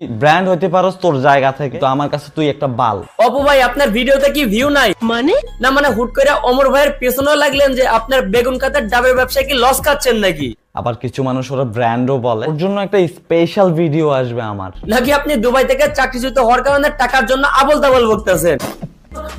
Brand হতে পারোস তোর জায়গা থেকে। তো আমার কাছে তুই একটা বাল। অপু ভাই আপনার ভিডিওতে কি ভিউ নাই? মানে? না মানে হুট করে অমর ভাইয়ের পেছনেও লাগলেন যে আপনার বেগুন কাতার ডাবের ব্যবসায় কি লস খাচ্ছেন নাকি? আবার কিছু মানুষ ওরা ব্র্যান্ডও বলে। ওর জন্য একটা স্পেশাল ভিডিও আসবে আমার। নাকি আপনি দুবাই থেকে চাকরিচ্যুত হওয়ার কারণে টাকার জন্য আবল তাবল বকতেছেন?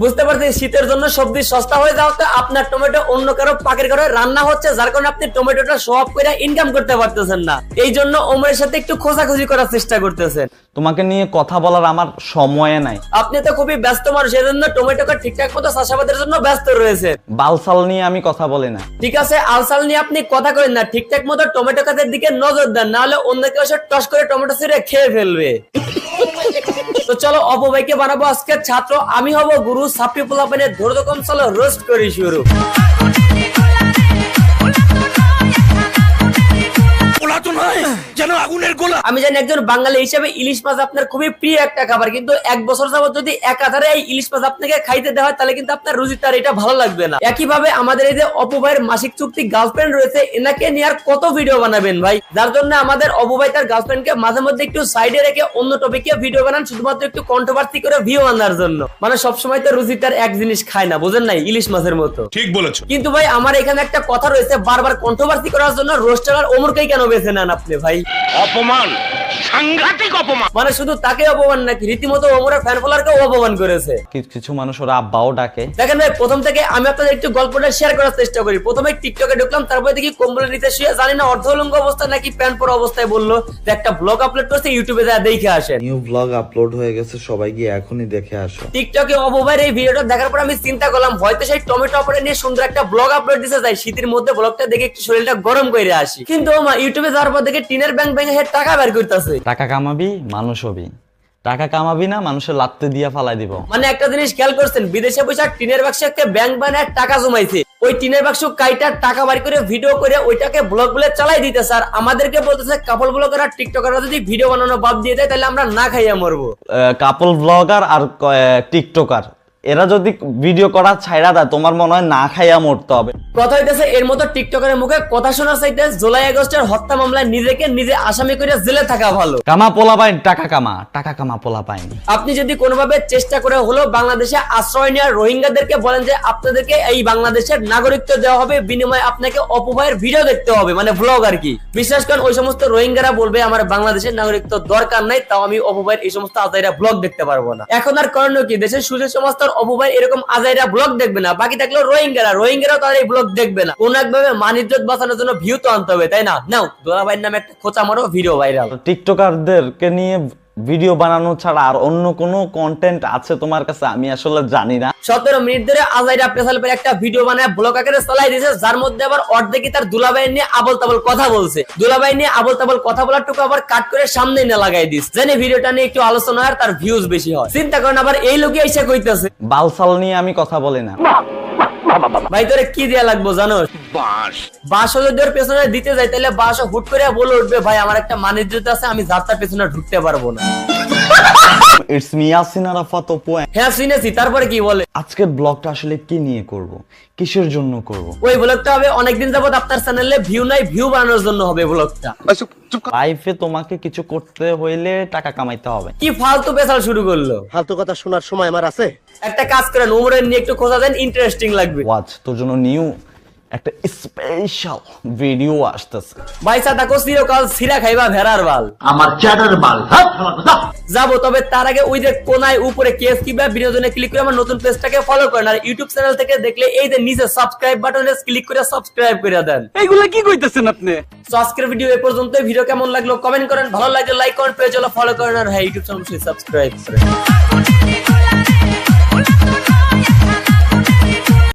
বুঝতে পারছি শীতের জন্য সবজি সস্তা হয়ে যাওয়াতে আপনার টমেটো অন্য কারও পাকের ঘরে রান্না হচ্ছে যার কারণে আপনি টমেটোটা সব করে ইনকাম করতে পারতেছেন না। এই জন্য ওমরের সাথে একটু খোঁজাখুঁজি করার চেষ্টা করতেছেন। তোমাকে নিয়ে কথা বলার আমার সময় নাই। আপনি তো খুবই ব্যস্ত মানুষ এই জন্য টমেটোকে ঠিকঠাক মতো চাষাবাদের জন্য ব্যস্ত রয়েছে বালসাল নিয়ে আমি কথা বলি না। ঠিক আছে আলসাল নিয়ে আপনি কথা করেন না ঠিকঠাক মতো টমেটো গাছের দিকে নজর দেন নাহলে অন্য কেউ টস করে টমেটো ছিঁড়ে খেয়ে ফেলবে। চলো অপবাইকে বানাবো আজকে। ছাত্র, আমি হব গুরু সাপি পোলাপানের ধৈর্য কম চলো রোস্ট করি শুরু। আমি জানি একজন বাঙালি হিসেবে ইলিশ মাছ আপনার খুবই প্রিয় একটা খাবার কিন্তু এক বছর যাবত যদি একাধারে এই ইলিশ মাছ আপনাকে খাইতে দেওয়া হয় তাহলে কিন্তু আপনার তার এটা ভালো লাগবে না। একইভাবে আমাদের এই যে অপু ভাইয়ের মাসিক চুক্তি গার্লফ্রেন্ড রয়েছে এনাকে নিয়ে আর কত ভিডিও বানাবেন ভাই? যার জন্য আমাদের অপু ভাই তার গার্লফ্রেন্ডকে মাঝে মধ্যে একটু সাইডে রেখে অন্য টপিকে ভিডিও বানান শুধুমাত্র একটু কন্ট্রোভার্সি করে ভিউ আনার জন্য। মানে সবসময় তো রুচি তার এক জিনিস খায় না বুঝেন নাই? ইলিশ মাছের মতো। ঠিক বলেছ। কিন্তু ভাই আমার এখানে একটা কথা রয়েছে বারবার কন্ট্রোভার্সি করার জন্য রোস্টার আর ওমরকেই কেন বেছে নেন আপনি? ভাই অপমান সাংঘাতিক অপমান। মানে শুধু তাকে অপমান নাকি? রীতিমতো ওমরের ফ্যান ফলোয়ারকেও অপমান করেছে। কিছু মানুষ ওরা আব্বাও ডাকে। দেখেন ভাই প্রথম থেকে আমি আপনাদের একটু গল্পটা শেয়ার করার চেষ্টা করি। প্রথমে টিকটকে ঢুকলাম তারপরে দেখি কম্বলের নিচে শুয়ে জানি না অর্ধলঙ্গ অবস্থায় নাকি প্যান্ট পরা অবস্থায় বলল যে একটা ব্লগ আপলোড করছে ইউটিউবে যা দেখে আসেন। নিউ ব্লগ আপলোড হয়ে গেছে সবাই গিয়ে এখনই দেখে আসো। টিকটকে এই ভিডিওটা দেখার পর আমি চিন্তা করলাম হয়তো সেই টমেটো অপারে নিয়ে সুন্দর একটা ব্লগ আপলোড দিতে যাই শীতের মধ্যে ব্লগটা দেখে একটু শরীরটা গরম করে আসি। কিন্তু ইউটিউবে যাওয়ার পর দেখে টিনের ব্যাংক ব্যাংক টাকা বের করতেছে। টাকা কামাবি মানুষ হবি। টাকা কামাবি না মানুষের লাত্তে দিয়া ফালাই দিব। মানে একটা জিনিস খেয়াল করছেন বিদেশে পয়সা টিনের বাক্সে একটা ব্যাংক বানায় টাকা জমাইছে। ওই টিনের বাক্স কাইটার টাকা বাড়ি করে ভিডিও করে ওইটাকে ব্লগ বলে চালাই দিতে স্যার। আমাদেরকে বলতেছে কাপল ব্লগার আর টিকটকাররা যদি ভিডিও বানানো বাদ দিয়ে দেয় তাহলে আমরা না খাইয়া মরবো। কাপল ব্লগার আর টিকটকার এরা যদি ভিডিও করা ছাইড়া দেয় তোমার মনে হয় না খাইয়া মরতে হবে। কথা হইতেছে এর মতো টিকটকের মুখে কথা শোনা চাইতে জুলাই আগস্টের হত্যা মামলায় নিজেকে নিজে আসামি করে জেলে থাকা ভালো। কামা পোলা পাইন টাকা কামা টাকা কামা পোলা পাইন আপনি যদি কোনোভাবে চেষ্টা করে হলো বাংলাদেশে আশ্রয় নেওয়ার রোহিঙ্গাদেরকে বলেন যে আপনাদেরকে এই বাংলাদেশের নাগরিকত্ব দেওয়া হবে বিনিময়ে আপনাকে অপভয়ের ভিডিও দেখতে হবে মানে ব্লগ আর কি। বিশ্বাস করেন ওই সমস্ত রোহিঙ্গারা বলবে আমার বাংলাদেশের নাগরিকত্ব দরকার নাই তাও আমি অপভয়ের এই সমস্ত আজাইরা ব্লগ দেখতে পারব না। এখন আর করণীয় কি? দেশের সুযোগ সমস্ত অপভয় এরকম আজাইরা ব্লগ দেখবে না। বাকি থাকল রোহিঙ্গারা। রোহিঙ্গারা তাদের এই ব্লগ দেখবে না। কোন একভাবে মানিজ্জত বাঁচানোর জন্য ভিউ তো আনতে হবে, তাই না? নাও, দোলাভাইয়ের নামে একটা খোঁচা মারো ভিডিও ভাইরাল টিকটকারদেরকে নিয়ে ভিডিও বানানো ছাড়া আর অন্য কোনো কন্টেন্ট আছে তোমার কাছে? আমি আসলে জানি না। সতেরো মিনিট ধরে আজাইরা পেশাল পেরে একটা ভিডিও বানায় ব্লগ আকারে চালাই দিয়েছে যার মধ্যে আবার অর্ধেকই তার দুলাবাই নিয়ে আবল তাবল কথা বলছে। দুলাবাই নিয়ে আবল তাবল কথা বলার টুকু আবার কাট করে সামনে না লাগাই দিস জানি ভিডিওটা নিয়ে একটু আলোচনা হয় তার ভিউজ বেশি হয়। চিন্তা করেন আবার এই লোকই এসে কইতেছে। বালসাল নিয়ে আমি কথা বলি না। ভাই তোরে কি দেয়া লাগবো জানো বাস বাসও যদি ওর পেছনে দিতে যাই তাহলে বাসও হুট করে বলে উঠবে। ভাই আমার একটা মানিজ্যতা আছে আমি যাত্রার পেছনে ঢুকতে পারব না। ইটস মি ইয়াসিন আরাফাত অপু হ্যাঁ শুনেছি। তারপরে কি বলে? আজকের ব্লগটা আসলে কি নিয়ে করব? কিসের জন্য করব? ওই ব্লগটা হবে অনেকদিন যাবত আপনার চ্যানেলে ভিউ নাই ভিউ বানানোর জন্য হবে ব্লগটা। লাইফে তোমাকে কিছু করতে হইলে টাকা কামাইতে হবে। কি ফালতু পেশাল শুরু করল? ফালতু কথা শোনার সময় আমার আছে। একটা কাজ করেন উমরের নিয়ে একটু খোঁজা দেন ইন্টারেস্টিং লাগবে। ওয়াচ তোর জন্য নিউ একটা স্পেশাল ভিডিও আসতেছে। ভাইসা তাকো চিরকাল সিরা খাইবা ভেড়ার বাল। আমার চ্যাটার বাল। দাও যাব তবে তার আগে ওই যে কোনায় উপরে কেস কিংবা বিনোদনে ক্লিক করে আমার নতুন পেজটাকে ফলো করেন। আর ইউটিউব চ্যানেল থেকে দেখলে এই যে নিচে সাবস্ক্রাইব বাটনে ক্লিক করে সাবস্ক্রাইব করে দেন। এইগুলা কি কইতেছেন আপনি? তো আজকের ভিডিও এ পর্যন্ত ভিডিও কেমন লাগল? কমেন্ট করেন। ভালো লাগলে লাইক করেন পেজ হলো ফলো করেন। আর হ্যাঁ ইউটিউব চ্যানেল সাবস্ক্রাইব করেন।